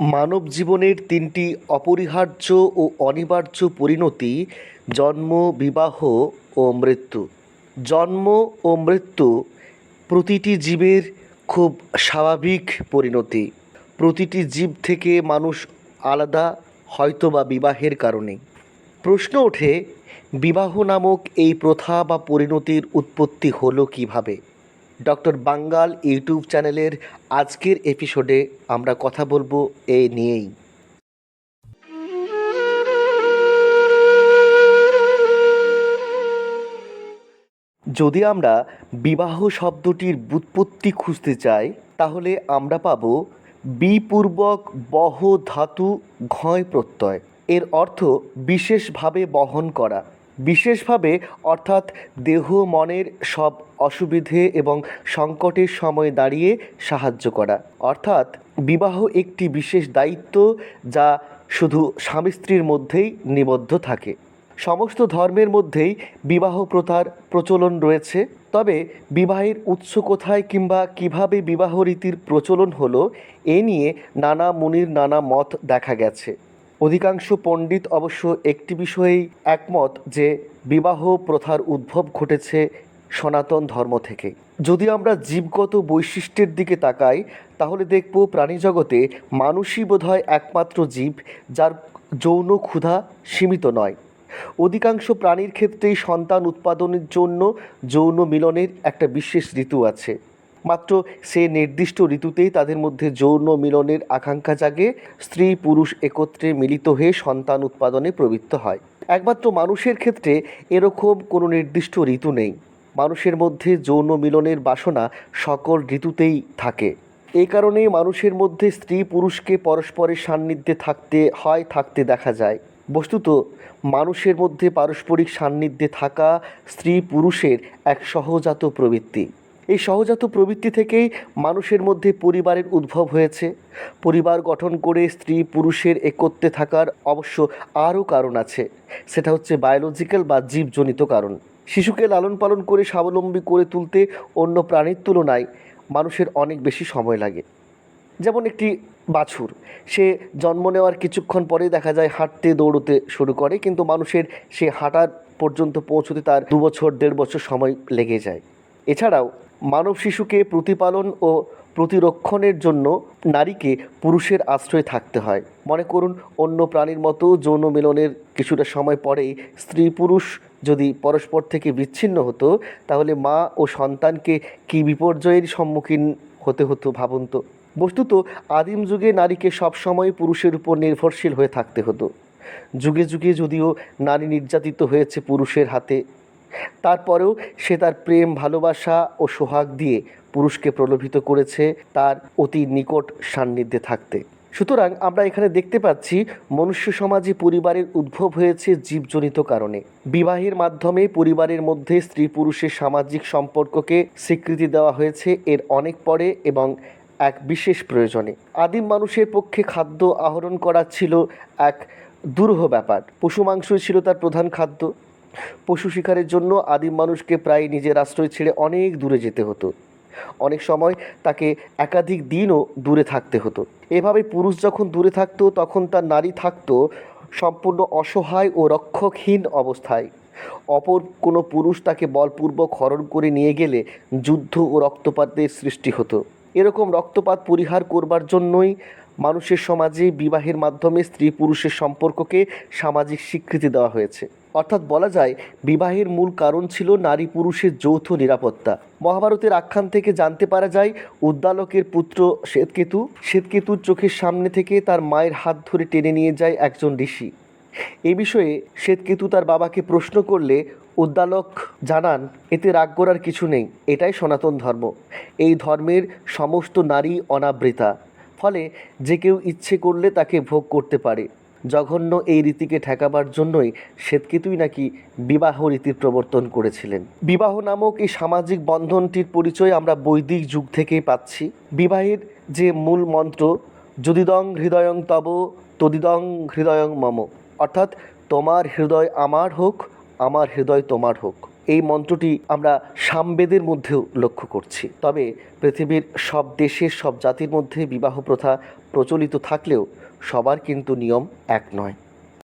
মানব জীবনের তিনটি অপরিহার্য ও অনিবার্য পরিণতি, জন্ম, বিবাহ ও মৃত্যু। জন্ম ও মৃত্যু প্রতিটি জীবের খুব স্বাভাবিক পরিণতি। প্রতিটি জীব থেকে মানুষ আলাদা হয়তো বা বিবাহের কারণে। প্রশ্ন ওঠে, বিবাহ নামক এই প্রথা বা পরিণতির উৎপত্তি হলো কীভাবে? ডক্টর বাঙ্গাল ইউটিউব চ্যানেলের আজকের এপিসোডে আমরা কথা বলব এ নিয়েই। যদি আমরা বিবাহ শব্দটির ব্যুৎপত্তি খুঁজতে চাই, তাহলে আমরা পাব বিপূর্বক বহ ধাতু ঘয় প্রত্যয়। এর অর্থ বিশেষভাবে বহন করা। বিশেষভাবে অর্থাৎ দেহ, মনের সব অসুবিধে এবং সংকটের সময় দাঁড়িয়ে সাহায্য করা। অর্থাৎ বিবাহ একটি বিশেষ দায়িত্ব যা শুধু স্বামী স্ত্রীর মধ্যেই নিবদ্ধ থাকে। সমস্ত ধর্মের মধ্যেই বিবাহ প্রথার প্রচলন রয়েছে। তবে বিবাহের উৎস কোথায় কিংবা কীভাবে বিবাহ রীতির প্রচলন হলো, এ নিয়ে নানা মুনির নানা মত দেখা গেছে। অধিকাংশ পণ্ডিত অবশ্য একটি বিষয়েই একমত যে বিবাহ প্রথার উদ্ভব ঘটেছে সনাতন ধর্ম থেকে। যদি আমরা জীবগত বৈশিষ্ট্যের দিকে তাকাই, তাহলে দেখব প্রাণীজগতে মানুষই বোধহয় একমাত্র জীব, যার যৌন ক্ষুধা সীমিত নয়। অধিকাংশ প্রাণীর ক্ষেত্রেই সন্তান উৎপাদনের জন্য যৌন মিলনের একটা বিশেষ ঋতু আছে। মাত্র সে নির্দিষ্ট ঋতুতেই তাদের মধ্যে যৌন মিলনের আকাঙ্ক্ষা জাগে। স্ত্রী পুরুষ একত্রে মিলিত হয়ে সন্তান উৎপাদনে প্রবৃত্ত হয়। একমাত্র মানুষের ক্ষেত্রে এরকম কোনো নির্দিষ্ট ঋতু নেই। মানুষের মধ্যে যৌন মিলনের বাসনা সকল ঋতুতেই থাকে। এই কারণেই মানুষের মধ্যে স্ত্রী পুরুষকে পরস্পরের সান্নিধ্যে থাকতে হয়, থাকতে দেখা যায়। বস্তুত, মানুষের মধ্যে পারস্পরিক সান্নিধ্যে থাকা স্ত্রী পুরুষের এক সহজাত প্রবৃত্তি। এই সহজাত প্রবৃত্তি থেকেই মানুষের মধ্যে পরিবারের উদ্ভব হয়েছে। পরিবার গঠন করে স্ত্রী পুরুষের একত্রে থাকার অবশ্য আরও কারণ আছে। সেটা হচ্ছে বায়োলজিক্যাল বা জীবজনিত কারণ। শিশুকে লালন পালন করে স্বাবলম্বী করে তুলতে অন্য প্রাণীর তুলনায় মানুষের অনেক বেশি সময় লাগে। যেমন একটি বাছুর, সে জন্ম নেওয়ার কিছুক্ষণ পরেই দেখা যায় হাঁটতে দৌড়তে শুরু করে, কিন্তু মানুষের সে হাঁটার পর্যন্ত পৌঁছতে তার দু বছর, দেড় বছর সময় লেগে যায়। এছাড়াও মানব শিশুকে প্রতিপালন ও প্রতিরক্ষণের জন্য নারীকে পুরুষের আশ্রয়ে থাকতে হয়। মনে করুন, অন্য প্রাণীর মতো যৌন মিলনের কিছুটা সময় পরেই স্ত্রী পুরুষ যদি পরস্পর থেকে বিচ্ছিন্ন হতো, তাহলে মা ও সন্তানকে কী বিপর্যয়ের সম্মুখীন হতে হতো ভাবুন তো? বস্তুত, আদিম যুগে নারীকে সবসময় পুরুষের উপর নির্ভরশীল হয়ে থাকতে হতো। যুগে যুগে যদিও নারী নির্যাতিত হয়েছে পুরুষের হাতে তারপরেও সে তার প্রেম, ভালোবাসা ও সোহাগ দিয়ে পুরুষকে প্রলোভিত করেছে তার অতি নিকট সান্নিধ্যে থাকতে। সুতরাং আমরা এখানে দেখতে পাচ্ছি, মনুষ্য সমাজে পরিবারের উদ্ভব হয়েছে জীবজনিত কারণে। বিবাহের মাধ্যমে পরিবারের মধ্যে স্ত্রী পুরুষের সামাজিক সম্পর্ককে স্বীকৃতি দেওয়া হয়েছে এর অনেক পরে এবং এক বিশেষ প্রয়োজনে। আদিম মানুষের পক্ষে খাদ্য আহরণ করা ছিল এক দুরূহ ব্যাপার। পশু মাংসই ছিল তার প্রধান খাদ্য। পশু শিকারের জন্য আদিম মানুষকে প্রায় নিজের আশ্রয় ছেড়ে অনেক দূরে যেতে হতো। অনেক সময় তাকে একাধিক দিনও দূরে থাকতে হতো। এভাবে পুরুষ যখন দূরে থাকতো, তখন তার নারী থাকতো সম্পূর্ণ অসহায় ও রক্ষকহীন অবস্থায়। অপর কোনো পুরুষ তাকে বলপূর্বক হরণ করে নিয়ে গেলে যুদ্ধ ও রক্তপাতের সৃষ্টি হতো। এরকম রক্তপাত পরিহার করবার জন্যই মানুষের সমাজে বিবাহের মাধ্যমে স্ত্রী পুরুষের সম্পর্ককে সামাজিক স্বীকৃতি দেওয়া হয়েছে। অর্থাৎ বলা যায়, বিবাহের মূল কারণ ছিল নারী পুরুষের যৌথ নিরাপত্তা। মহাভারতের আখ্যান থেকে জানতে পারা যায়, উদ্দালকের পুত্র শ্বেতকেতু শ্বেতকেতুর চোখের সামনে থেকে তার মায়ের হাত ধরে টেনে নিয়ে যায় একজন ঋষি। এ বিষয়ে শ্বেতকেতু তার বাবাকে প্রশ্ন করলে উদ্দালক জানান, এতে রাগ করার কিছু নেই, এটাই সনাতন ধর্ম। এই ধর্মের সমস্ত নারী অনাবৃতা। ফলে যে কেউ ইচ্ছে করলে তাকে ভোগ করতে পারে। জঘন্য এই রীতিকে ঠেকাবার জন্যই শ্বেতকেতুই নাকি বিবাহ রীতির প্রবর্তন করেছিলেন। বিবাহ নামক এই সামাজিক বন্ধনটির পরিচয় আমরা বৈদিক যুগ থেকেই পাচ্ছি। বিবাহের যে মূল মন্ত্র, যদিদং হৃদয়ং তব, তদিদং হৃদয়ং মম অর্থাৎ, তোমার হৃদয় আমার হোক আমার হৃদয় তোমার হোক। এই মন্ত্রটি আমরা সামবেদের মধ্যেও লক্ষ্য করছি। তবে পৃথিবীর সব দেশের সব জাতির মধ্যে বিবাহ প্রথা প্রচলিত থাকলেও সবার কিন্তু নিয়ম এক নয়।